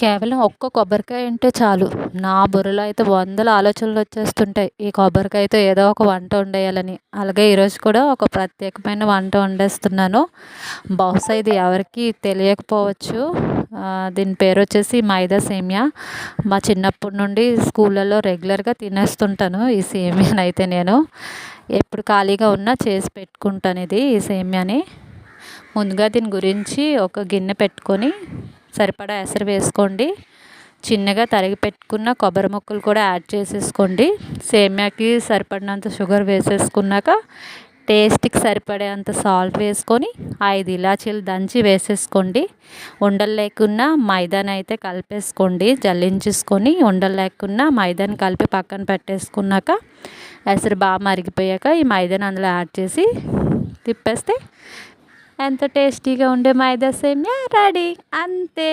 కేవలం ఒక్క కొబ్బరికాయ ఉంటే చాలు. నా బుర్రలో అయితే వందల ఆలోచనలు వచ్చేస్తుంటాయి. ఈ కొబ్బరికాయతో ఏదో ఒక వంట వండేయాలని. అలాగే ఈరోజు కూడా ఒక ప్రత్యేకమైన వంట వండేస్తున్నాను. బహుశా ఇది ఎవరికి తెలియకపోవచ్చు. దీని పేరు వచ్చేసి మైదా సేమియా. మా చిన్నప్పటి నుండి స్కూళ్ళలో రెగ్యులర్గా తినేస్తుంటాను ఈ సేమియాని అయితే నేను. ఎప్పుడు ఖాళీగా ఉన్నా చేసి పెట్టుకుంటాను ఇది ఈ సేమియాని. ముందుగా దీని గురించి ఒక గిన్నె పెట్టుకొని సరిపడా ఎసరు వేసుకోండి. చిన్నగా తరిగి పెట్టుకున్న కొబ్బరి ముక్కలు కూడా యాడ్ చేసేసుకోండి. సేమ్యాకి సరిపడినంత షుగర్ వేసేసుకున్నాక టేస్ట్కి సరిపడేంత సాల్ట్ వేసుకొని ఐదు ఇలాచీలు దంచి వేసేసుకోండి. ఉండలు లేకున్నా మైదాని అయితే కలిపేసుకోండి. జల్లించేసుకొని ఉండలు లేకున్నా మైదాని కలిపి పక్కన పెట్టేసుకున్నాక ఎసరు బాగా మరిగిపోయాక ఈ మైదాని అందులో యాడ్ చేసి తిప్పేస్తే ఎంత టేస్టీగా ఉండే మైదా సేమియా రెడీ. అంతే.